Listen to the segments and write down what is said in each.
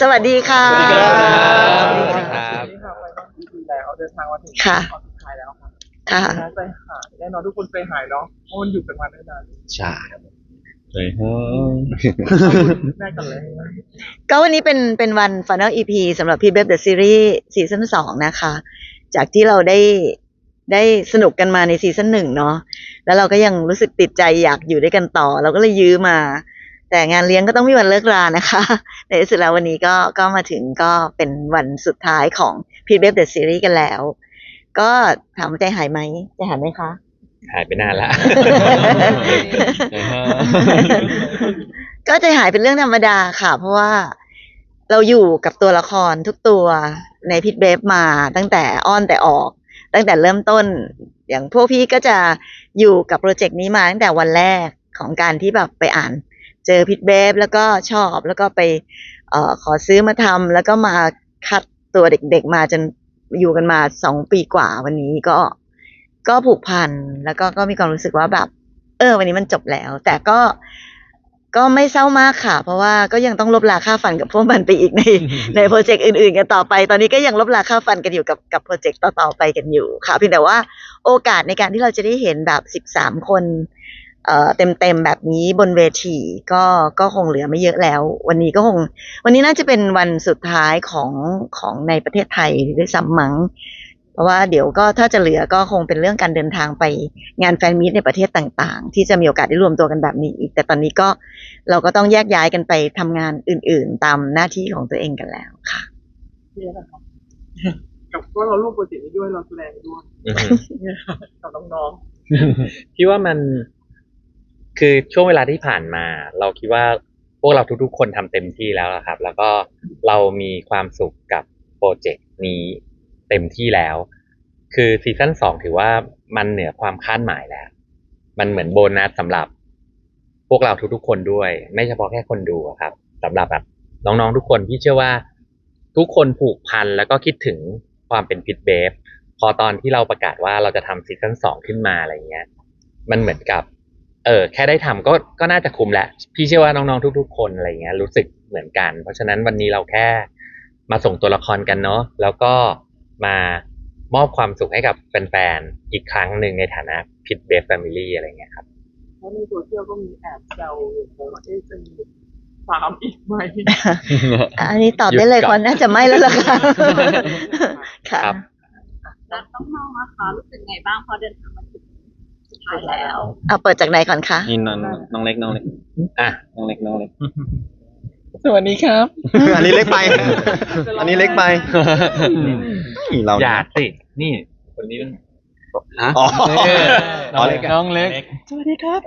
สวัสดีค่ะ สวัสดีครับสวัสดีครัค่ะบนี่ค่ะไปต้องดีแล้วเดินทางมาถึงค่ะ ตอนสุดท้ายแล้วค่ะค่ะน่าใจหายแน่นอนทุกคนใจหายเนาะเพราะมันอยู่กันมาได้นานใช่เลยฮะแม่กันเลยก็วันนี้เป็นเป็นวัน Final EP สำหรับพี่เบฟเดอะซีรีส์ซีซั่นสองนะคะ จากที่เราได้ได้สนุกกันมาในซีซั่นหนึ่งเนาะแล้วเราก็ยังรู้สึกติดใจอยากอยู่ด้วยกันต่อ เราก็เลยยื้อมา แต่งานเลี้ยงก็ต้องมีวันเลิกรานะคะ ในที่สุดแล้ววันนี้ก็ก็มาถึงก็เป็นวันสุดท้ายของพี่เบฟเดอะซีรีส์กันแล้ว ก็ถามว่าใจหายไหมใจหายไหมคะ หายไปนานละเลยฮะก็ใจหายเป็นเรื่องธรรมดาค่ะ เพราะว่าเราอยู่กับตัวละครทุกตัวในพิทเบฟมาตั้งแต่อ้อนแต่ออก ตั้งแต่เริ่มต้น อย่างพวกพี่ก็จะอยู่กับโปรเจกต์นี้มาตั้งแต่วันแรกของการที่แบบไปอ่านเจอพิทเบฟแล้วก็ชอบแล้วก็ไปเอ่อขอซื้อมาทำแล้วก็มาคัดตัวเด็กๆมาจนอยู่กันมาสองปีกว่าวันนี้ก็ก็ผูกพันแล้วก็ก็มีความรู้สึกว่าแบบ เออ วันนี้มันจบแล้ว แต่ก็ก็ไม่เศร้ามากค่ะ เพราะว่าก็ยังต้องลบลาค่าฟันกับพวกมันไปอีกในในโปรเจกต์อื่นๆกันต่อไป ตอนนี้ก็ยังลบลาค่าฟันกันอยู่กับกับโปรเจกต์ต่อๆไปกันอยู่ค่ะเพียงแต่ว่าโอกาสในการที่เราจะได้เห็นแบบสิบสามคน เอ่อเต็มๆแบบนี้บนเวทีก็ก็คงเหลือไม่เยอะแล้ว วันนี้ก็คง วันนี้น่าจะเป็นวันสุดท้ายของของในประเทศไทยด้วยซ้ำมั้งเพราะว่าเดี๋ยวก็ถ้าจะเหลือก็คงเป็นเรื่องการเดินทางไปงานแฟนมีตในประเทศต่างๆ ที่จะมีโอกาสได้รวมตัวกันแบบนี้อีกแต่ตอนนี้ก็เราก็ต้องแยกย้ายกันไปทำงานอื่นๆ ตามหน้าที่ของตัวเองกันแล้วค่ะนี่นะครับกับว่าเราร่วมโปรเจกต์นี้ด้วยเราแสดงด้วยอือฮึเนี่ยกับน้องพี่ว่ามัน คือช่วงเวลาที่ผ่านมา เราคิดว่าพวกเราทุกๆ คนทำเต็มที่แล้วครับ แล้วก็เรามีความสุขกับโปรเจกต์นี้เต็มที่แล้ว คือซีซั่นสองถือว่ามันเหนือความคาดหมายแล้ว มันเหมือนโบนัสสำหรับพวกเราทุกๆ คนด้วย ไม่เฉพาะแค่คนดูครับสำหรับแบบน้องๆทุกคนพี่เชื่อว่า ทุกคนผูกพันแล้วก็คิดถึงความเป็นพิทเบฟพอตอนที่เราประกาศว่าเราจะทำซีซั่นสองขึ้นมาอะไรเงี้ย มันเหมือนกับ เออแค่ได้ทำก็ก็น่าจะคุ้มแหละพี่เชื่อว่าน้องๆทุก ๆ คนอะไรเงี้ยรู้สึกเหมือนกัน เพราะฉะนั้นวันนี้เราแค่มาส่งตัวละครกันเนาะแล้วก็มามอบความสุขให้กับแฟนๆอีกครั้งหนึ่งในฐานะพิทเบฟแฟมิลี่อะไรเงี้ยครับๆเพราะในโซเชียลก็มีแอบแซวว่าเอ๊ะจะมีสามอีกไหมอันนี้ตอบได้เลยหยุดก่คอนนน่าจะไม่แล้วล่ะค่ะค่ะครับแล้วต้องน้องๆนะคะรู้สึกไงบ้างพอเดินทางมา ถึงสุดท้ายแล้วเอาเปิดจากไหนก่อนคะ นี่น้องน้องเล็กน้องเล็ก อะน้องเล็กน้องเล็ก สวัสดีครับ อันนี้เล็กไป อันนี้เล็กไปนี่เราอย่าสิ นี่คนนี้มันอ๋อน้องเล็กน้องเล็ก สวัสดีครับ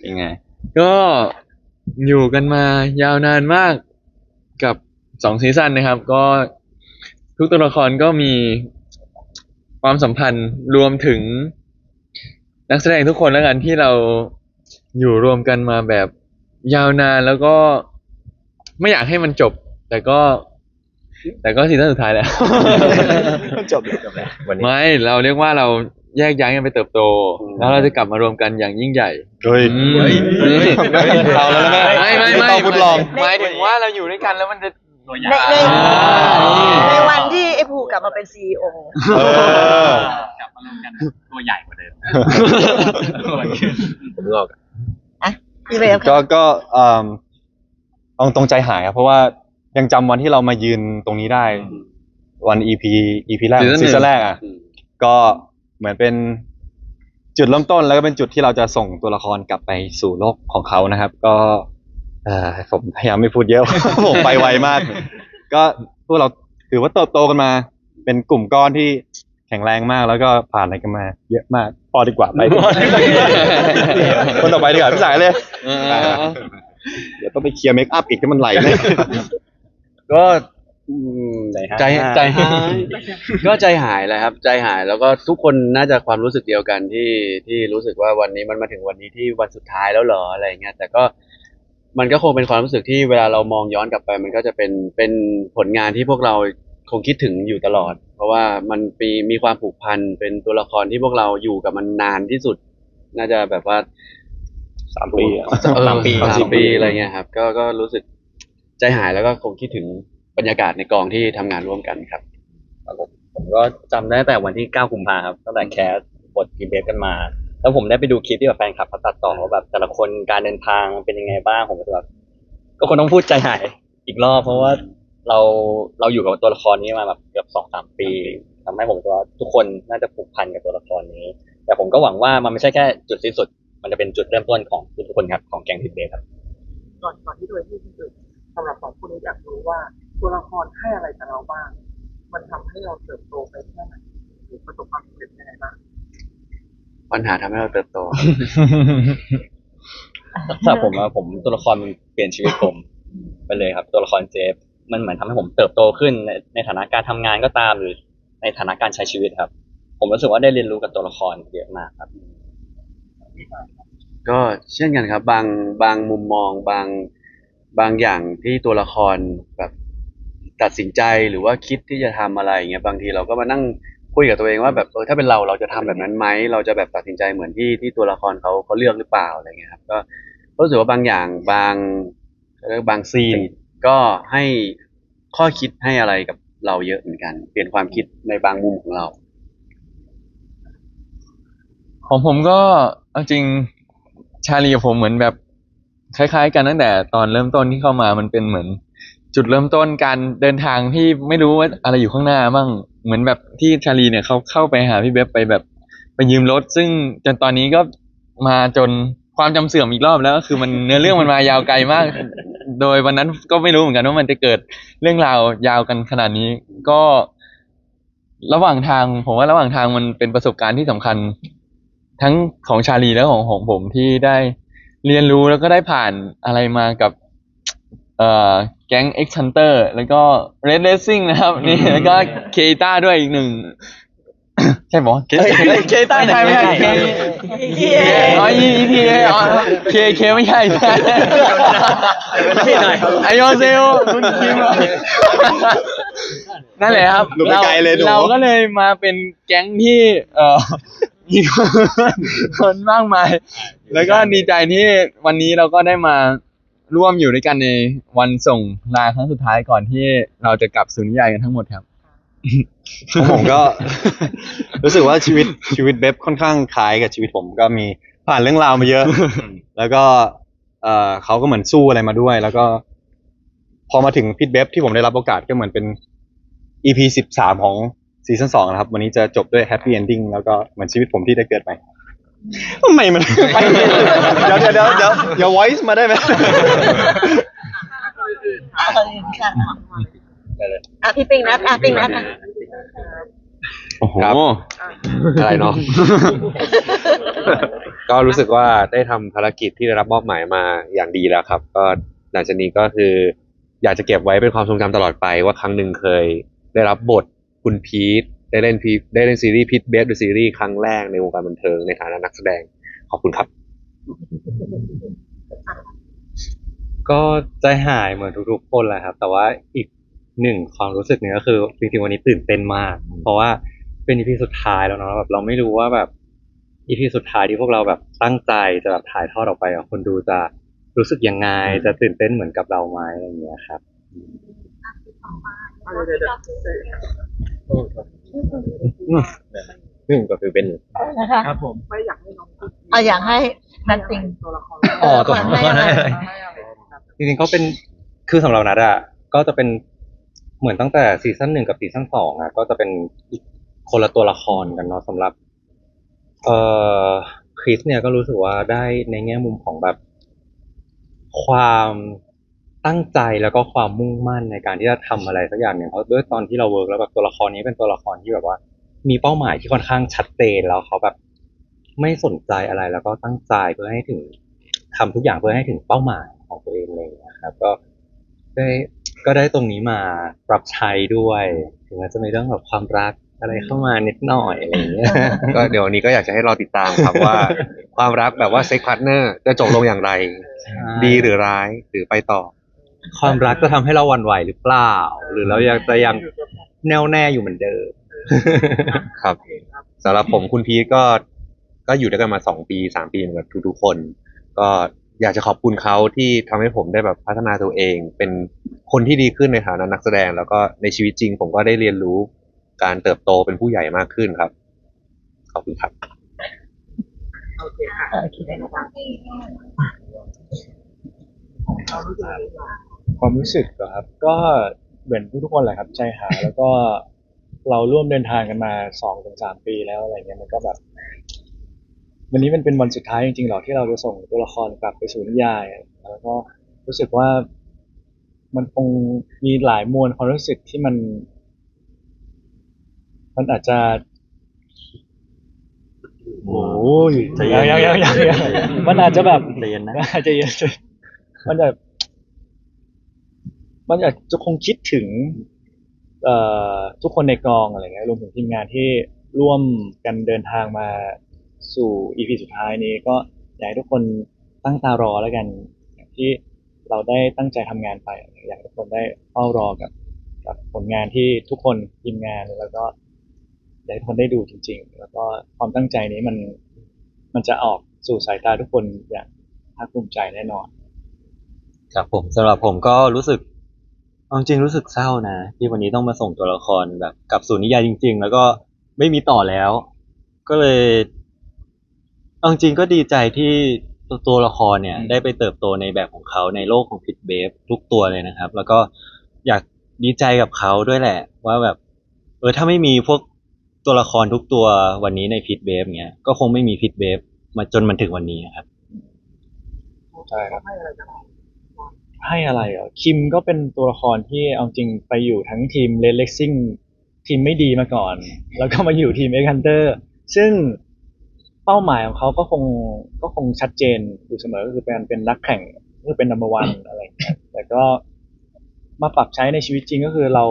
เป็นไง ก็อยู่กันมายาวนานมากกับสองซีซั่นนะครับ ก็ทุกตัวละครก็มี ความสัมพันธ์รวมถึง นักแสดงทุกคนแล้วกันที่เราอยู่รวมกันมาแบบยาวนานแล้วก็ไม่อยากให้มันจบ แต่ก็ แต่ก็ซีซั่นสุดท้ายแล้ว จบแล้วจบแล้ววันนี้ไม่ เราเรียกว่าเราแยกย้ายกันไปเติบโตอืมแล้วเราจะกลับมารวมกันอย่างยิ่งใหญ่เฮ้ยอืมเฮ้ยเอาแล้วนะไม่ไม่ไม่ต้องทดลองหมายถึงว่าเราอยู่ด้วยกันแล้วมันจะตัวใหญ่ในในอ่าในวันที่ไอ้ภูก ลับมาเป็นซีอเออ กลับมารวมกันตัวใหญ่กว่าเดิมผมลอกพี่เบฟก็ก็เอ่อเอาตรงใจหายครับเพราะว่ายังจำวันที่เรามายืนตรงนี้ได้ วัน EP EP แรกซีซั่นหนึ่ง ซีซั่นแรกอะ ก็เหมือนเป็นจุดเริ่มต้นแล้วก็เป็นจุดที่เราจะส่งตัวละครกลับไปสู่โลกของเขานะครับ ก็ เอ่อผมพยายามไม่พูดเยอะ ผมไปไวมาก ก็พวกเราถือว่าเติบโตกันมา เป็นกลุ่มก้อนที่แข็งแรงมากแล้วก็ผ่านอะไรกันมา เยอะมากพอดีกว่าไปคนต่อไปดีกว่าพี่สายเลยเออไปละเดี๋ยวต้องไปเคลียร์เมคอัพอีกที่มันไหลเลยก็อืมใจใจหายก็ใจหายแหละครับ ใจหายแล้วก็ทุกคนน่าจะความรู้สึกเดียวกันที่ที่รู้สึกว่าวันนี้มันมาถึงวันนี้ที่วันสุดท้ายแล้วเหรออะไรเงี้ยแต่ก็มันก็คงเป็นความรู้สึกที่เวลาเรามองย้อนกลับไป มันก็จะเป็นเป็นผลงานที่พวกเราค งคิดถึงอยู่ตลอด เพราะว่ามันปีมีความผูกพันเป็นตัวละครที่พวกเราอยู่กับมันนานที่สุด น่าจะแบบว่าสามปีอะเออสามปีสามสามปีปีอะไรเงี้ยครับ ก็ก็รู้สึกใจหายแล้วก็คงคิดถึงบรรยากาศในกองที่ทำงานร่วมกันครับ ผมก็จำได้แต่วันที่ 9 กุมภาครับตั้งแต่แคสบทพีเบฟกันมา แล้วผมได้ไปดูคลิปที่แบบแฟนคลับเขาตัดต่อว่าแบบแต่ละคนการเดินทางเป็นยังไงบ้างผมก็แบบก็คงต้องพูดใจหายอีกรอบเพราะว่า เราเราอยู่กับตัวละครนี้มาแบบเกือบสองสามปีทำให้ผมว่าทุกคนน่าจะผูกพันกับตัวละครนี้ แต่ผมก็หวังว่ามันไม่ใช่แค่จุดสิ้นสุด มันจะเป็นจุดเริ่มต้นของทุกๆคนครับของแกงพีเบฟครับก่อนก่อนที่โดยที่ที่สุดสำหรับสองคนนี้อยากรู้ว่าตัวละครให้อะไรกับเราบ้าง มันทำให้เราเติบโตไปแค่ไหนหรือประสบความสำเร็จยังไงบ้างปัญหาทำให้เราเติบโตสำหรับผมอะผมตัวละครมันเปลี่ยนชีวิตผมไปเลยครับ ตัวละครเจฟ มันเหมือนทำให้ผมเติบโตขึ้นในในฐานะการทำงานก็ตาม หรือในฐานะการใช้ชีวิตครับ ผมรู้สึกว่าได้เรียนรู้กับตัวละครเยอะมากครับ ก็เช่นกันครับ บางบางมุมมองบางบางอย่างที่ตัวละครแบบตัดสินใจหรือว่าคิดที่จะทำอะไรอย่างเงี้ยบางทีเราก็มานั่งคุยกับตัวเองว่าแบบเออถ้าเป็นเราเราจะทำแบบนั้นไหมเราจะแบบตัดสินใจเหมือนที่ที่ตัวละครเขาเขาเลือกหรือเปล่าอะไรเงี้ยครับก็รู้สึกว่าบางอย่างบางเรียกบางซีน ก็ให้ข้อคิดให้อะไรกับเราเยอะเหมือนกัน เปลี่ยนความคิดในบางมุมของเรา ของผมก็เอาจริงชาลีกับผมเหมือนแบบคล้ายๆ กันตั้งแต่ตอนเริ่มต้นที่เข้ามามันเป็นเหมือน จุดเริ่มต้นการเดินทางที่ไม่รู้ว่าอะไรอยู่ข้างหน้าบ้างเหมือนแบบที่ชาลีเนี่ยเขาเข้าไปหาพี่เบบไปแบบไปยืมรถ ซึ่งจนตอนนี้ก็มาจนความจำเสื่อมอีกรอบแล้วก็คือมันเนื้อเรื่องมันมายาวไกลมาก โดยวันนั้นก็ไม่รู้เหมือนกันว่ามันจะเกิดเรื่องราวยาวกันขนาดนี้ ก็ ระหว่างทางผมว่าระหว่างทางมันเป็นประสบการณ์ที่สำคัญ ทั้งของชาลีและของของผมที่ได้เรียนรู้แล้วก็ได้ผ่านอะไรมากับเอ่อแก๊ง X Hunter แล้วก็ Red Racing นะครับ นี่แล้วก็เคต้าด้วยอีกหนึ่ง ใช่ปะเคต้าไม่ใช่ไม่ใช่ K อ๋อ ETA อ๋อ K K ไม่ใช่ไอโอเซลคุณคิมนั่นแหละครับหลุดไปไกลเลยหนูเราก็เลยมาเป็นแก๊งที่เอ่อมีคนมากมาย แล้วก็ดีใจที่วันนี้เราก็ได้มาร่วมอยู่ด้วยกันในวันส่งลาครั้งสุดท้ายก่อนที่เราจะกลับสู่นิยายกันทั้งหมดครับ ของผมก็ รู้สึกว่าชีวิตชีวิตเบบค่อนข้างคล้ายกับชีวิตผมก็มีผ่านเรื่องราวมาเยอะ แล้วก็ เอ่อเขาก็เหมือนสู้อะไรมาด้วย แล้วก็ พอมาถึงพิทเบบที่ผมได้รับโอกาสก็เหมือนเป็น EP สิบสามของซีซั่นสองนะครับ วันนี้จะจบด้วยแฮปปี้เอนดิ้งแล้วก็เหมือนชีวิตผมที่ได้เกิดใหม่ทำไมมันเดี๋ยวเดี๋ยวเดี๋ยวเดี๋ยวเดี๋ยว voice มาได้ไหมค่ะ อะพี่ปิงนัดอะปิงนัดอะโอ้โหครับ อะไรเนาะ ก็รู้สึกว่าได้ทำภารกิจที่ได้รับมอบหมายมาอย่างดีแล้วครับ ก็หลังจากนี้ก็คือ อยากจะเก็บไว้เป็นความทรงจำตลอดไปว่าครั้งหนึ่งเคย ได้รับบทคุณพีทได้เล่นพีได้เล่นซีรีส์พีทเบสดูซีรีส์ครั้งแรกในวงการบันเทิงในฐานะนักแสดงขอบคุณครับ ก็ใจหายเหมือนทุกๆคนแหละครับ แต่ว่าอีก หนึ่งความรู้สึกหนึ่งก็คือจริงๆวันนี้ตื่นเต้นมาก เพราะว่าเป็นอีพีสุดท้ายแล้วเนาะแบบเราไม่รู้ว่าแบบอีพีสุดท้ายที่พวกเราแบบตั้งใจจะแบบถ่ายทอดออกไปอะคนดูจะรู้สึกยังไงจะตื่นเต้นเหมือนกับเราไหมอะไรอย่างเงี้ยครับเดี๋ยวเดี๋ยวเดี๋ยวหนึ่งก็คือเป็นนะคะครับผมไม่อยากให้น้องพูดอะอยากให้นัดปิงตัวละครอ๋อตัวให้อะไรให้อะไรครับจริงๆก็เป็นคือสำหรับนัดอะก็จะเป็น เหมือนตั้งแต่ซีซั่นหนึ่งกับซีซั่นสองอะก็จะเป็นอีกคนละตัวละครกันเนาะสำหรับ เอ่อคริสเนี่ยก็รู้สึกว่าได้ในแง่มุมของแบบ ความตั้งใจแล้วก็ความมุ่งมั่นในการที่จะทำอะไรสักอย่างเนี่ยเพราะด้วยตอนที่เราเวิร์กแล้วแบบตัวละครนี้เป็นตัวละครที่แบบว่า มีเป้าหมายที่ค่อนข้างชัดเจนแล้วเขาแบบไม่สนใจอะไรแล้วก็ตั้งใจเพื่อให้ถึงทำทุกอย่างเพื่อให้ถึงเป้าหมายของตัวเองเลยนะครับ ก็ ได้ก็ได้ตรงนี้มาปรับใช้ด้วยถึงแม้จะมีเรื่องแบบความรักอะไรเข้ามานิดหน่อยอะไรอย่างเงี้ยก็เดี๋ยววันนี้ก็อยากจะให้รอติดตามครับว่า ความรักแบบว่าเซ็กพาร์ทเนอร์จะจบลงอย่างไร ดีหรือร้ายหรือไปต่อ ความรักจะทำให้เราหวั่นไหวหรือเปล่า หรือเรายังจะยังแน่วแน่อยู่เหมือนเดิม ครับสำหรับผมคุณพีทก็ก็อยู่ด้วยกันมาสองปีสามปีเหมือนกับทุกๆคน ก็ อยากจะขอบคุณเขาที่ทำให้ผมได้แบบพัฒนาตัวเอง เป็นคนที่ดีขึ้นในฐานะนักแสดง แล้วก็ในชีวิตจริง ผมก็ได้เรียนรู้การเติบโตเป็นผู้ใหญ่มากขึ้นครับ ขอบคุณครับโอเคค่ะเรารู้สึกยังไงบ้างความรู้สึกเหรอครับ ก็เหมือนทุกๆคนแหละครับ ใจหายแล้วก็เราร่วมเดินทางกันมาสองถึงสามปีแล้วอะไรเงี้ยมันก็แบบ วันนี้มันเป็นวันสุดท้ายจริงๆหรอที่เราจะส่งตัวละครกลับไปสู่นิยาย แล้วก็รู้สึกว่ามันคงมีหลายมวลความรู้สึกที่มัน มันอาจจะโอ้ยใจเย็ยังนยังยังยังยังมันอาจจะแบบใจเย็นนะใจเย็นมันจะมันอาจจะคงคิดถึง เอ่อทุกคนในกองอะไรเงี้ยรวมถึงทีมงานที่ร่วมกันเดินทางมา สู่อีพีสุดท้ายนี้ก็อยากให้ทุกคนตั้งตารอแล้วกันอย่างที่เราได้ตั้งใจทำงานไป อยากให้ทุกคนได้เฝ้ารอกับกับผลงานที่ทุกคนทีมงานแล้วก็อยากให้ทุกคนได้ดูจริง ๆ แล้วก็ความตั้งใจนี้มันมันจะออกสู่สายตาทุกคนอย่างภาคภูมิใจแน่นอน ครับผมสำหรับผมก็รู้สึกเอาจริงรู้สึกเศร้านะ ที่วันนี้ต้องมาส่งตัวละครแบบกับสู่นิยายจริง ๆ แล้วก็ไม่มีต่อแล้ว ก็เลย เอาจริงก็ดีใจที่ตัวตัวละครเนี่ยได้ไปเติบโตในแบบของเขาในโลกของพิทเบฟทุกตัวเลยนะครับ แล้วก็อยากดีใจกับเขาด้วยแหละ ว่าแบบ เออถ้าไม่มีพวกตัวละครทุกตัววันนี้ในพิทเบฟเนี้ยก็คงไม่มีพิทเบฟมาจนมันถึงวันนี้ครับ ใช่ครับ ให้อะไรกันบ้างให้อะไรเหรอคิมก็เป็นตัวละครที่เอาจริงไปอยู่ทั้งทีมเลนเล็กซิ่งทีมไม่ดีมาก่อน แล้วก็มาอยู่ทีมเอ็กฮันเตอร์ซึ่ง เป้าหมายของเขาก็คงก็คงชัดเจนอยู่เสมอก็คือเป็นเป็นนักแข่งก็คือเป็นนัมเบอร์วันอะไรอย่างเงี้ยแต่ก็มาปรับใช้ในชีวิตจริงก็คือเรา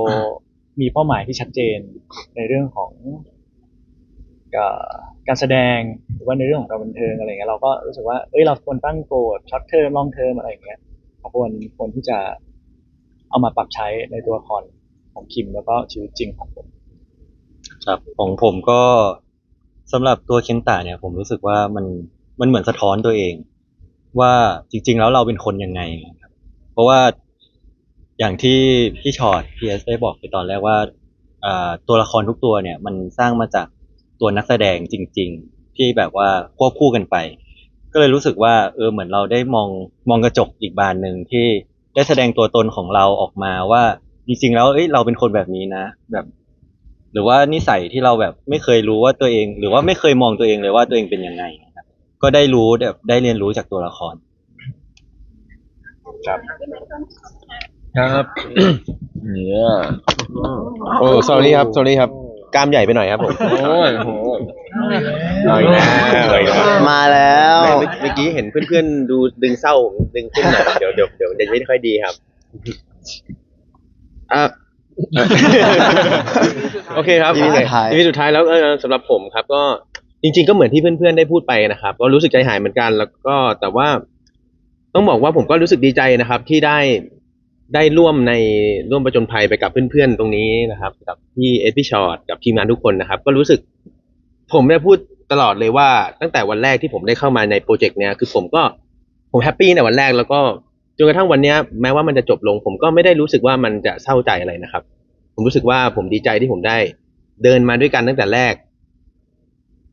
มีเป้าหมายที่ชัดเจนในเรื่องของเอ่อการแสดงหรือว่าในเรื่องของการบันเทิงอะไรเงี้ยเราก็รู้สึกว่าเอ้ยเราควรตั้งโกดช็อตเทอมลองเทอมอะไรอย่างเงี้ยควรควรที่จะเอามาปรับใช้ในตัวละครของคิมแล้วก็ชีวิตจริงของผม ครับของผมก็ สำหรับตัวเคนตะเนี่ยผมรู้สึกว่ามันมันเหมือนสะท้อนตัวเอง ว่าจริง ๆ แล้วเราเป็นคนยังไงครับ เพราะว่าอย่างที่พี่ชอตพีเอสได้บอกไปตอนแรกว่าอ่าตัวละครทุกตัวเนี่ย มันสร้างมาจากตัวนักแสดงจริง ๆ ที่แบบว่าควบคู่กันไป ก็เลยรู้สึกว่า เออเหมือนเราได้มองมองกระจกอีกบานหนึ่งที่ได้แสดงตัวตนของเราออกมาว่าจริง ๆ แล้วเอ้ยเราเป็นคนแบบนี้นะ แบบ หรือว่านิสัยที่เราแบบไม่เคยรู้ว่าตัวเอง หรือว่าไม่เคยมองตัวเองเลยว่าตัวเองเป็นยังไงนะครับก็ได้รู้แบบได้เรียนรู้จากตัวละคร ครับเนี่ยโอ้ sorry ครับ sorry ครับ กล้ามใหญ่ไปหน่อยครับผม โอ้ยโหเอาอีกแล้วเอาอีกแล้วมาแล้วเมื่อเมื่อกี้เห็นเพื่อนๆดูดึงเศร้าผมดึงขึ้นหน่อยเดี๋ยวเดี๋ยวเดี๋ยวเดี๋ยวไม่ค่อยดีครับ อะ โอเคครับ EP สุดท้ายทีสุดท้ายแล้วเออสำหรับผมครับก็จริง ๆ ก็เหมือนที่เพื่อนๆได้พูดไปนะครับ ก็รู้สึกใจหายเหมือนกัน แล้วก็แต่ว่า ต้องบอกว่าผมก็รู้สึกดีใจนะครับ ที่ได้ได้ร่วมในร่วมประจนภัยไปกับเพื่อนๆตรงนี้นะครับ กับพี่เอสพี่ชอตกับทีมงานทุกคนนะครับ ก็รู้สึก ผมได้พูดตลอดเลยว่าตั้งแต่วันแรกที่ผมได้เข้ามาในโปรเจกต์เนี้ยคือผมก็ผมแฮปปี้ในวันแรกแล้วก็ จนกระทั่งวันนี้แม้ว่ามันจะจบลง ผมก็ไม่ได้รู้สึกว่ามันจะเศร้าใจอะไรนะครับ ผมรู้สึกว่าผมดีใจที่ผมได้ เดินมาด้วยกันตั้งแต่แรก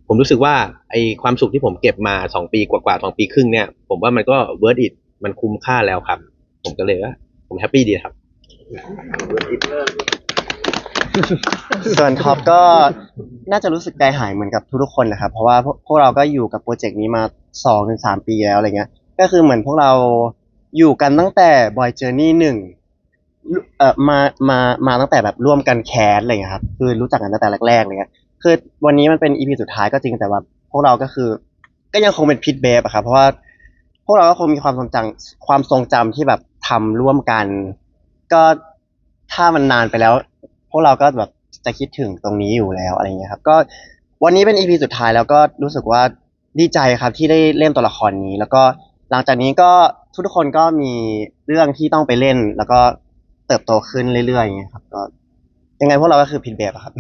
ผมรู้สึกว่าไอความสุขที่ผมเก็บมาสองปีกว่าๆสองปีครึ่งเนี่ย ผมว่ามันก็เวิร์ดอิทมันคุ้มค่าแล้วครับ ผมก็เลยว่าผมแฮปปี้ดีครับส่วนท็อปก็น่าจะรู้สึกใจหายเหมือนกับทุกๆคนนะครับ เพราะว่าพวกเราก็อยู่กับโปรเจกต์นี้มาสองถึงสามปีแล้วอะไรเงี้ย ก็คือเหมือนพวกเรา อยู่กันตั้งแต่บอยเจอร์นี่หนึ่งเอ่อมามามาตั้งแต่แบบร่วมกันแคสอะไรเงี้ยครับคือรู้จักกันตั้งแต่แรกๆเลยครับคือวันนี้มันเป็นอีพีสุดท้ายก็จริงแต่ว่าพวกเราก็คือ ก็ยังคงเป็นพิทเบฟอะครับเพราะว่าพวกเราก็คงมีความทรงจำความทรงจำที่แบบทำร่วมกัน ก็ถ้ามันนานไปแล้ว พวกเราก็แบบจะคิดถึงตรงนี้อยู่แล้วอะไรเงี้ยครับก็วันนี้เป็นอีพีสุดท้ายแล้วก็รู้สึกว่าดีใจครับที่ได้เล่นตัวละครนี้ แล้วก็ หลังจากนี้ก็ทุกๆคนก็มีเรื่องที่ต้องไปเล่น แล้วก็เติบโตขึ้นเรื่อยๆอย่างเงี้ยครับ ก็ยังไงพวกเราก็คือพินเบฟอะครับ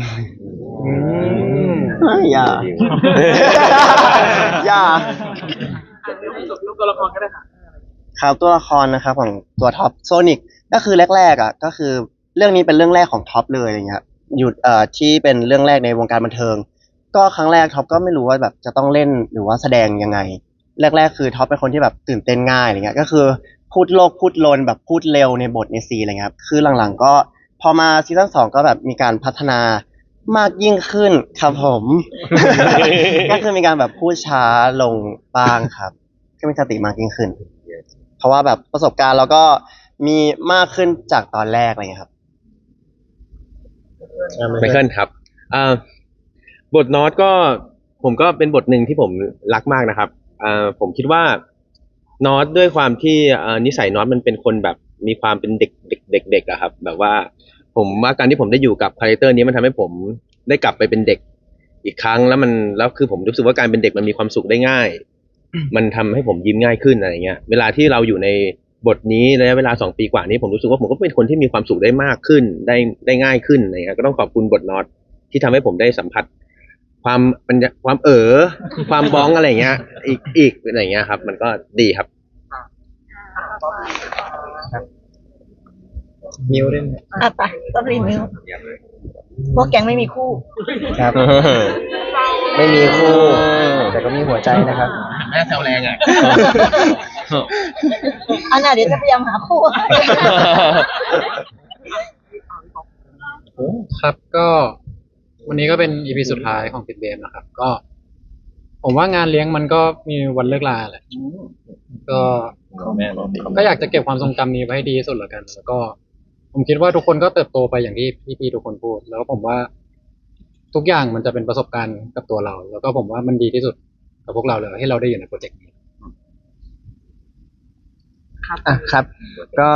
อย่า อย่า ลูกตัวละครก็ได้ค่ะครับตัวละครนะครับของตัวท็อปโซนิกก็คือแรกๆอะก็คือเรื่องนี้เป็นเรื่องแรกของท็อปเลยอะไรเงี้ยอยู่เอ่อที่เป็นเรื่องแรกในวงการบันเทิง ก็ครั้งแรกท็อปก็ไม่รู้ว่าแบบจะต้องเล่นหรือว่าแสดงยังไง แรก ๆ คือท็อปเป็นคนที่แบบตื่นเต้นง่ายอะไรเงี้ยก็คือพูดโลกพูดลนแบบพูดเร็วในบทในซีนอะไรเงี้ยครับคือหลังๆ ก็พอมาซีซั่นสองก็แบบมีการพัฒนามากยิ่งขึ้นครับผม ก็คือมีการแบบพูดช้าลงบ้างครับก็มีสติมากยิ่งขึ้น เพราะว่าแบบประสบการณ์เราก็มีมากขึ้นจากตอนแรกอะไรเงี้ยครับไมเคิลครับอบทนอตก็ผมก็เป็นบทหนึ่งที่ผมรักมากนะครับ ผมคิดว่านอตด้วยความที่อ่านิสัยนอตมันเป็นคนแบบมีความเป็นเด็กเด็กเด็กเด็กอะครับ แบบว่า ผมว่าการที่ผมได้อยู่กับคาแรคเตอร์นี้มันทำให้ผมได้กลับไปเป็นเด็กอีกครั้งแล้วมันแล้วคือผมรู้สึกว่าการเป็นเด็กมันมีความสุขได้ง่าย มันทำให้ผมยิ้มง่ายขึ้นอะไรเงี้ย เวลาที่เราอยู่ในบทนี้ระยะเวลาสองปีกว่านี้ผมรู้สึกว่าผมก็เป็นคนที่มีความสุขได้มากขึ้นได้ได้ง่ายขึ้นอะไรเงี้ยก็ต้องขอบคุณบทนอตที่ทำให้ผมได้สัมผัส ความปัญญาความเอ๋อความบ้องอะไรเงี้ย อีกอีกอะไรเงี้ยครับ มันก็ดีครับ มิวเล่นอะไปต้องรีวิวพวกแก๊งไม่มีคู่ ครับ ไม่มีคู่ แต่ก็มีหัวใจนะครับแม่แซวแรงอะอันน่ะเดี๋ยวจะพยายามหาคู่ให้ ครับก็ วันนี้ก็เป็นอีพีสุดท้ายของปิดเบมนะครับ ก็ ผมว่างานเลี้ยงมันก็มีวันเลิกลาแหละก็ก็อยากจะเก็บความทรงจำนี้ไว้ให้ดีที่สุดแล้วกัน แล้วก็ ผมคิดว่าทุกคนก็เติบโตไปอย่างที่พี่ๆทุกคนพูด แล้วผมว่า ทุกอย่างมันจะเป็นประสบการณ์กับตัวเรา แล้วก็ผมว่ามันดีที่สุดกับพวกเราเลยให้เราได้อยู่ในโปรเจกต์นี้ อะครับ ก็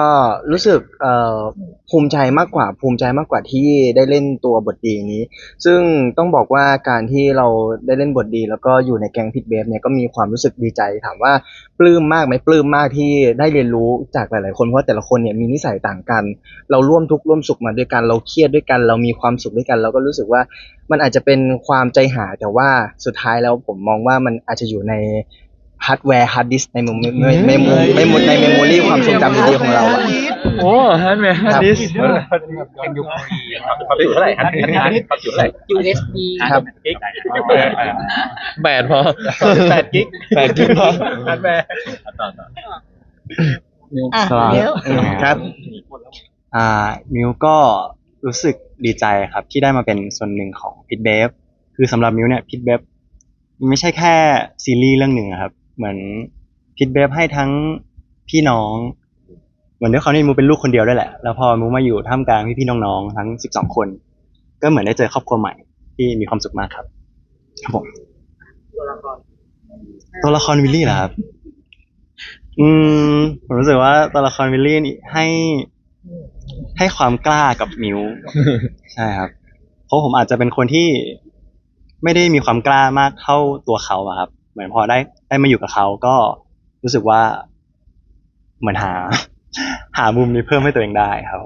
รู้สึกเอ่อภูมิใจมากกว่าภูมิใจมากกว่าที่ได้เล่นตัวบทดีนี้ ซึ่งต้องบอกว่าการที่เราได้เล่นบทดี แล้วก็อยู่ในแกงพิทเบฟเนี่ยก็มีความรู้สึกดีใจ ถามว่าปลื้มมากไหมปลื้มมากที่ได้เรียนรู้จากหลาย ๆ คนเพราะแต่ละคนเนี่ยมีนิสัยต่างกัน เราร่วมทุกข์ร่วมสุขมาด้วยกันเราเครียดด้วยกัน เรามีความสุขด้วยกัน เราก็รู้สึกว่ามันอาจจะเป็นความใจหายแต่ว่าสุดท้ายแล้วผมมองว่ามันอาจจะอยู่ใน ฮาร์ดแวร์ฮาร์ดดิสในมุมในในมุมในมุมในเมมโมรีความทรงจำดีๆของเราอะ โอ้ฮาร์ดแวร์ฮาร์ดดิสเป็นยุคความจุเท่าไหร่ครับความจุเท่าไหร่ USB ครับแปดพอแปดกิกแปดกิกพอฮาร์ดแวร์อะครับเดี๋ยวครับ อ่ามิวก็รู้สึกดีใจครับ ที่ได้มาเป็นส่วนหนึ่งของพิทเบฟคือสำหรับมิวเนี่ยพิทเบฟไม่ใช่แค่ซีรีส์เรื่องหนึ่งอะครับ เหมือนพิทเบฟให้ทั้งพี่น้อง เหมือนด้วยความที่มิวเป็นลูกคนเดียวด้วยแหละ แล้วพอมิวมาอยู่ท่ามกลางพี่ๆน้องๆทั้งสิบสองคน ก็เหมือนได้เจอครอบครัวใหม่ที่มีความสุขมากครับครับผมตัวละครตัวละครวิลลี่เหรอครับ อืม ผมรู้สึกว่าตัวละครวิลลี่นี่ให้ให้ความกล้ากับมิวใช่ครับ เพราะผมอาจจะเป็นคนที่ไม่ได้มีความกล้ามากเท่าตัวเขาอะครับ เหมือนพอได้ได้มาอยู่กับเขาก็รู้สึกว่าเหมือนหา หามุมนี้เพิ่มให้ตัวเองได้ครับ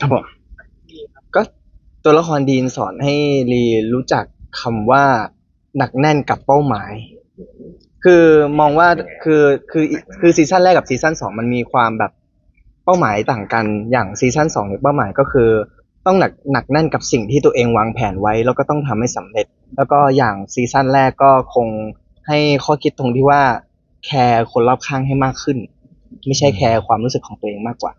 ครับผมก็ตัวละครดีนสอนให้ลีรู้จักคำว่าหนักแน่นกับเป้าหมาย คือมองว่าคือคือคือซีซั่นแรกกับซีซั่นสองมันมีความแบบเป้าหมายต่างกันอย่างซีซั่นสองเนี่ยเป้าหมายก็คือ ต้องหนักหนักแน่นกับสิ่งที่ตัวเองวางแผนไว้ แล้วก็ต้องทำให้สำเร็จ แล้วก็อย่างซีซั่นแรกก็คงให้ข้อคิดตรงที่ว่าแคร์คนรอบข้างให้มากขึ้น ไม่ใช่แคร์ความรู้สึกของตัวเองมากกว่า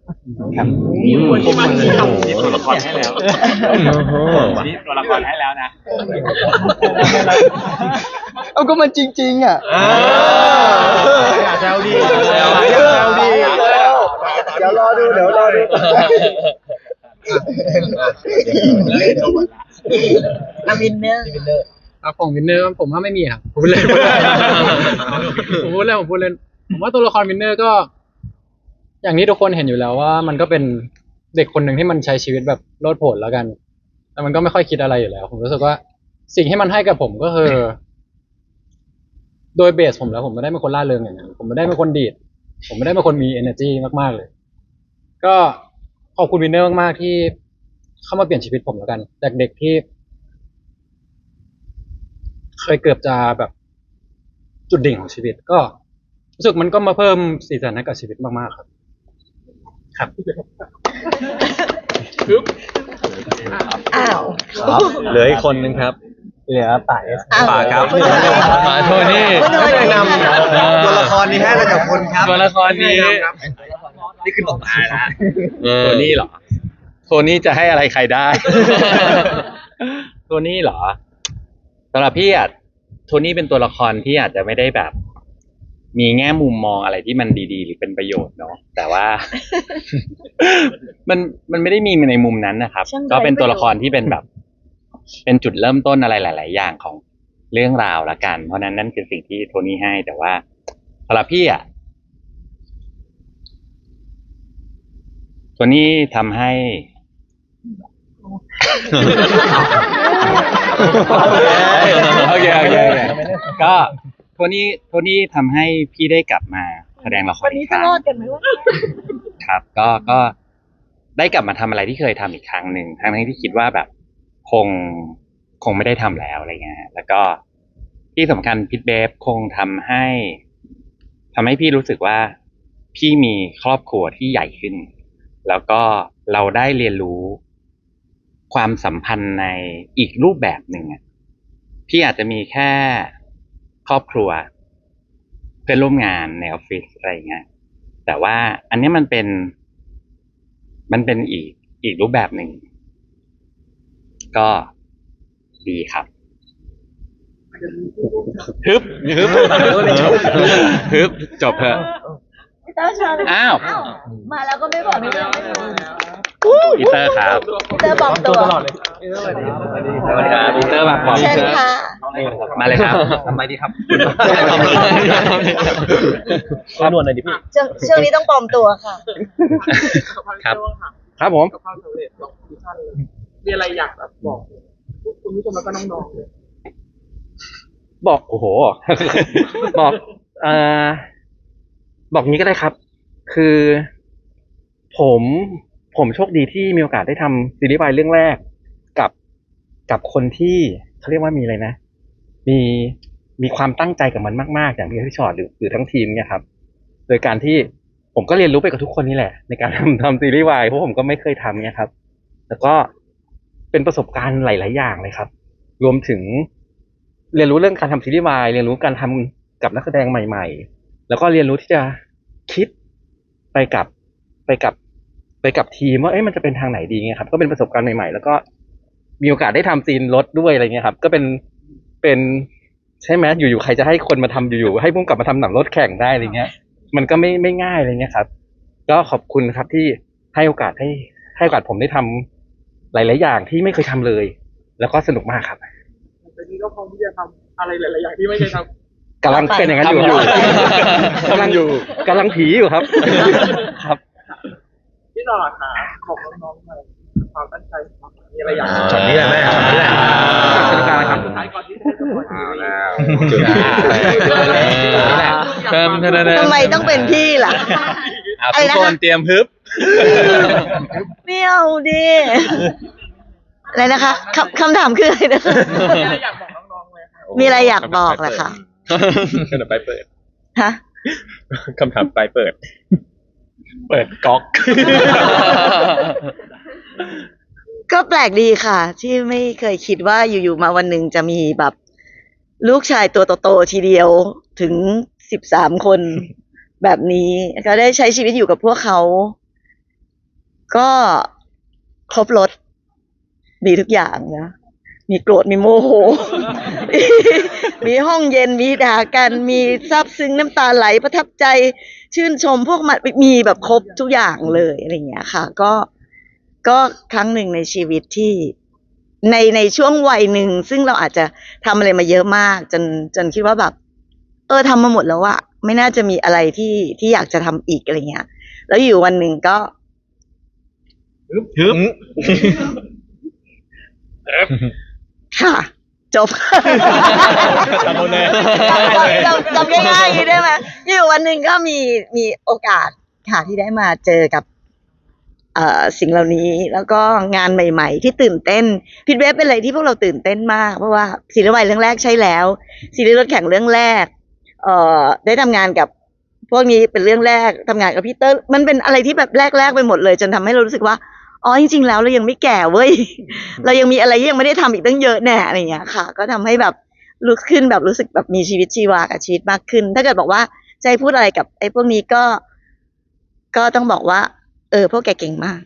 ครับ มีคนที่มันที่ทำนี่ตัวละครให้แล้วนี่ตัวละครให้แล้วนะเอาก็มันจริง ๆ อะอย่าแซวดีอย่าแซวดีเดี๋ยวรอดูเดี๋ยวรอดู อาวินเนอร์ครับของวินเนอร์ผมว่าไม่มีครับผมพูดเล่นผมพูดเล่นผมพูดเล่นผมว่าตัวละครวินเนอร์ก็ อย่างที่ทุกคนเห็นอยู่แล้วว่า มันก็เป็นเด็กคนหนึ่งที่มันใช้ชีวิตแบบโลดโผนแล้วกัน แต่มันก็ไม่ค่อยคิดอะไรอยู่แล้ว ผมรู้สึกว่า สิ่งที่มันให้กับผมก็คือ โดยเบสผมแล้วผมไม่ได้เป็นคนล่าเริงอย่างนั้นผมไม่ได้เป็นคนดีด ผมไม่ได้เป็นคนมี energy มากๆเลย ก็ ขอบคุณวินเนอร์มากๆที่เข้ามาเปลี่ยนชีวิตผมแล้วกัน จากเด็กที่ เคยเกือบจะแบบ จุดดิ่งของชีวิต ก็รู้สึกมันก็มาเพิ่มสีสันให้กับชีวิตมากๆครับอ้าวครับ เหลืออีกคนนึงครับ เหลือป่าเอส อ้าวป่าครับคุณทำไมป่าโทนี่ คุณทำไมถึงทำตัวละครนี้ให้ระดับคนครับ ตัวละครนี้ นี่คือตกท้ายละเออ โทนี่เหรอ โทนี่จะให้อะไรใครได้ โทนี่เหรอสำหรับพี่อะโทนี่เป็นตัวละครที่อาจจะไม่ได้แบบ มีแง่มุมมองอะไรที่มันดีๆ หรือเป็นประโยชน์เนาะแต่ว่า มันมันไม่ได้มีในมุมนั้นนะครับ ช่างไร้ ก็เป็นตัวละครที่เป็นแบบ เป็นจุดเริ่มต้นอะไรหลาย ๆ อย่างของเรื่องราวละกัน เพราะฉะนั้นนั่นคือสิ่งที่โทนี่ให้แต่ว่าสำหรับพี่อะ โทนี่ทำให้ โอเคโอเคโอเคก็โทนี่โทนี่ทำให้พี่ได้กลับมาแสดงละครวันอีนี้กคจะรั้งรอดกันไหมวะครับ ก็ก็ได้กลับมาทำอะไรที่เคยทำอีกครั้งหนึ่งทั้งที่คิดว่าแบบ คงคงไม่ได้ทำแล้วอะไรเงี้ยแล้วก็ที่สำคัญพิทเบฟคงทำให้ทำให้พี่รู้สึกว่า พี่มีครอบครัวที่ใหญ่ขึ้น แล้วก็เราได้เรียนรู้ความสัมพันธ์ในอีกรูปแบบหนึ่งอะพี่อาจจะมีแค่ครอบครัว เพื่อนร่วมงานในออฟฟิศอะไรอย่างเงี้ยแต่ว่าอันเนี้ยมันเป็น มันเป็นอีกอีกรูปแบบหนึ่ง ก็ดีครับฮึบฮึบฮึบจบเถอะ พี่เตอร์เชิญเลยอ้าว มาแล้วก็ไม่บอกไม่บอกพีเตอร์ครับพี่เตอร์บอกตัวสวัสดีครับพีเตอร์มาบอกเชิญค่ะมาเลยครับทำไมดีครับข้อนวลหน่อยดิพี่ช่วงช่วงนี้ต้องปลอมตัวค่ะ ครับ ครับผมกับความสำเร็จของซีซั่นเลยมีอะไรอยากแบบบอกคุณผู้ชมแล้วก็น้องๆเลยบอกโอ้โห บอกเอ่อ บอกงี้ก็ได้ครับ คือ ผมผมโชคดีที่มีโอกาสได้ทำซีรีส์วายเรื่องแรกกับกับคนที่เขาเรียกว่ามีอะไรนะ มีมีความตั้งใจกับมันมาก ๆ อย่างที่พี่ชอตหรือหรือทั้งทีมเนี่ยครับ โดยการที่ผมก็เรียนรู้ไปกับทุกคนนี่แหละ ในการทำทำซีรีส์วายเพราะผมก็ไม่เคยทำเนี่ยครับ แล้วก็เป็นประสบการณ์หลาย ๆ อย่างเลยครับ รวมถึงเรียนรู้เรื่องการทำซีรีส์วายเรียนรู้การทำกับนักแสดงใหม่ ๆ แล้วก็เรียนรู้ที่จะคิดไปกับไปกับไปกับทีมว่าเอ้ยมันจะเป็นทางไหนดีเงี้ยครับ ก็เป็นประสบการณ์ใหม่ๆ แล้วก็มีโอกาสได้ทำซีนรถด้วยอะไรเงี้ยครับ ก็เป็นเป็นใช่ไหมอยู่ๆใครจะให้คนมาทำอยู่ๆให้พุ่งกลับมาทำหนังรถแข่งได้อะไรเงี้ย มันก็ไม่ไม่ง่ายอะไรเงี้ยครับ ก็ขอบคุณครับที่ให้โอกาสให้ให้โอกาสผมได้ทำหลาย ๆ อย่างที่ไม่เคยทำเลย แล้วก็สนุกมากครับแต่นี้ก็พร้อมที่จะทำอะไรหลาย ๆ อย่างที่ไม่เคยทำ กำลังเป็นอย่างนั้นอยู่ทำอยู่กำลังอยู่กำลังผีอยู่ครับ ครับที่ตลาดหาของน้องๆหน่อยความตั้งใจของเรามีอะไรอยากอ่าช็อตนี้แหละแม่ช็อตนี้แหละสุดท้ายก่อนที่จะปล่อยซีรีส์จุดนี้เติมเท่านั้นเองทำไมต้องเป็นพี่ล่ะอะอะไรทุกนะคะคนเตรียมฮึบไม่เอาดิอะไรนะคะคำคำถามคืออะไรนะมีอะไรอยากบอกน้องๆเลยค่ะมีอะไรอยากบอกเหรอคะ คำถามปลายเปิดฮะคำถามปลายเปิด เปิดก๊อก ก็แปลกดีค่ะ ที่ไม่เคยคิดว่าอยู่ๆมาวันหนึ่งจะมีแบบ ลูกชายตัวโตๆทีเดียวถึงสิบสามคนแบบนี้ ก็ได้ใช้ชีวิตอยู่กับพวกเขา ก็ครบรถมีทุกอย่างนะ มีโกรธมีโมโห มีมีห้องเย็นมีด่ากัน มีซาบซึ้งน้ำตาไหลประทับใจชื่นชมพวกมันมีแบบครบทุกอย่างเลยอะไรอย่างเงี้ยค่ะ ก็ก็ครั้งหนึ่งในชีวิตที่ในในช่วงวัยหนึ่งซึ่งเราอาจจะทำอะไรมาเยอะมาก จนจนคิดว่าแบบ เออทำมาหมดแล้วอะไม่น่าจะมีอะไรที่ที่อยากจะทำอีกอะไรเงี้ย แล้วอยู่วันหนึ่งก็ฮึบค่ะ จบจำหมดเลย จำจำง่ายๆอย่างนี้ได้ไหมอยู่วันหนึ่งก็มีมีโอกาสค่ะที่ได้มาเจอกับเอ่อสิ่งเหล่านี้ แล้วก็งานใหม่ ๆ ที่ตื่นเต้นพิทเวฟเป็นอะไรที่พวกเราตื่นเต้นมาก เพราะว่าซีรีส์วายเรื่องแรกใช่แล้ว ซีรีส์รถแข่งเรื่องแรก เอ่อได้ทำงานกับพวกนี้เป็นเรื่องแรกทำงานกับพี่เตอร์มันเป็นอะไรที่แบบแรกๆไปหมดเลย จนทำให้เรารู้สึกว่า อ๋อจริงๆแล้วเรายังไม่แก่เว้ย เรายังมีอะไรที่ยังไม่ได้ทำอีกตั้งเยอะแน่อะไรอย่างเงี้ยค่ะ ก็ทำให้แบบลุกขึ้นแบบรู้สึกแบบมีชีวิตชีวากับชีวิตมากขึ้น ถ้าเกิดบอกว่าจะให้พูดอะไรกับไอ้พวกนี้ก็ ก็ต้องบอกว่า เออ พวกแกเก่งมาก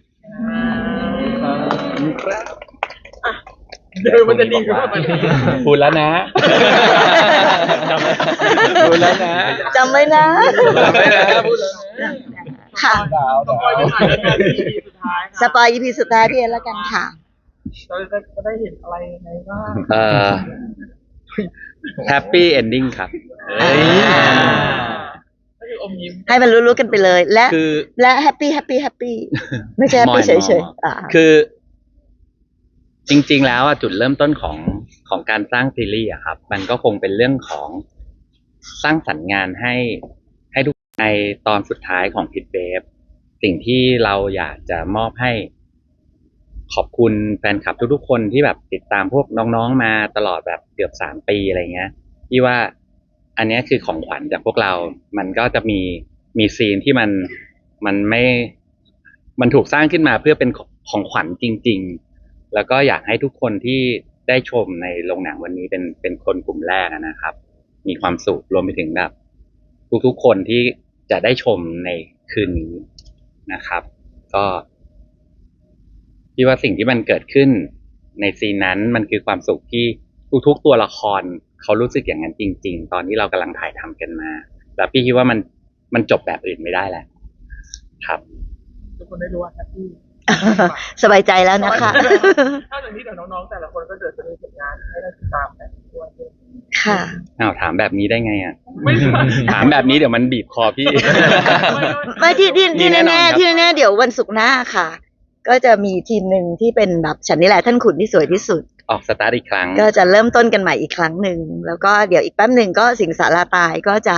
เดี๋ยวมันจะดีขึ้นมาพูดแล้วนะพูดแล้วนะจำไว้นะจำไว้นะพูดแล้วค่ะ สปอยล์ไปหน่อยใน EP สุดท้ายสปอยอีพีสุดท้ายพี่เอ็นแล้วกันค่ะ เราจะจะได้เห็นอะไรยังไงบ้าง เอ่อ happy ending ครับก็คืออมยิ้มให้มันรู้ๆกันไปเลย และคือ และแฮปปี้แฮปปี้แฮปปี้ไม่ใช่แฮปปี้มเฉอยยมอๆอ่า คือจริง ๆ แล้วอะจุดเริ่มต้นของของการสร้างซีรีส์อะครับ มันก็คงเป็นเรื่องของสร้างสรรค์งานให้ ในตอนสุดท้ายของพิทเบฟสิ่งที่เราอยากจะมอบให้ ขอบคุณแฟนคลับทุกๆคนที่แบบติดตามพวกน้องๆมาตลอดแบบเกือบสามปีอะไรเงี้ยที่ว่าอันนี้คือของขวัญจากพวกเรา มันก็จะมีมีซีนที่มันมันไม่ มันถูกสร้างขึ้นมาเพื่อเป็นของขวัญจริง ๆ แล้วก็อยากให้ทุกคนที่ได้ชมในโรงหนังวันนี้เป็นเป็นคนกลุ่มแรกนะครับ มีความสุขรวมไปถึงแบบทุกๆคนที่ จะได้ชมในคืนนี้นะครับ ก็พี่ว่าสิ่งที่มันเกิดขึ้นในซีนนั้นมันคือความสุขที่ทุกๆตัวละครเขารู้สึกอย่างนั้นจริง ๆ ตอนที่เรากำลังถ่ายทำกันมา แล้วพี่คิดว่ามันมันจบแบบอื่นไม่ได้แหละ ครับทุกคนได้รู้ว่าแฮปปี้สบายใจแล้วนะคะถ้าจากนี้เดี๋ยวน้องๆแต่ละคนก็เกิดจะมีผลงานให้ได้ติดตามกันด้วย ค่ะ อ้าวถามแบบนี้ได้ไงอะ ไม่ใช่ ถามแบบนี้เดี๋ยวมันบีบคอพี่ ไม่ที่ที่ที่มีแน่นอนแน่ครับๆที่แน่ๆเดี๋ยววันศุกร์หน้าค่ะ ก็จะมีทีมหนึ่งที่เป็นแบบฉันนี่แหละท่านขุนที่สวยที่สุด ออกสตาร์ทอีกครั้ง ก็จะเริ่มต้นกันใหม่อีกครั้งหนึ่งแล้วก็เดี๋ยวอีกแป๊บหนึ่งก็สิงสาราตายก็จะ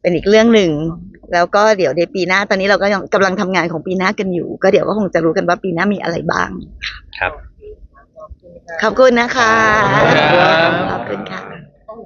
เป็นอีกเรื่องหนึ่งแล้วก็เดี๋ยวในปีหน้าตอนนี้เราก็ยังกำลังทำงานของปีหน้ากันอยู่ ก็เดี๋ยวก็คงจะรู้กันว่าปีหน้ามีอะไรบ้าง ครับ ขอบคุณนะคะครับขอบคุณค่ะต้อง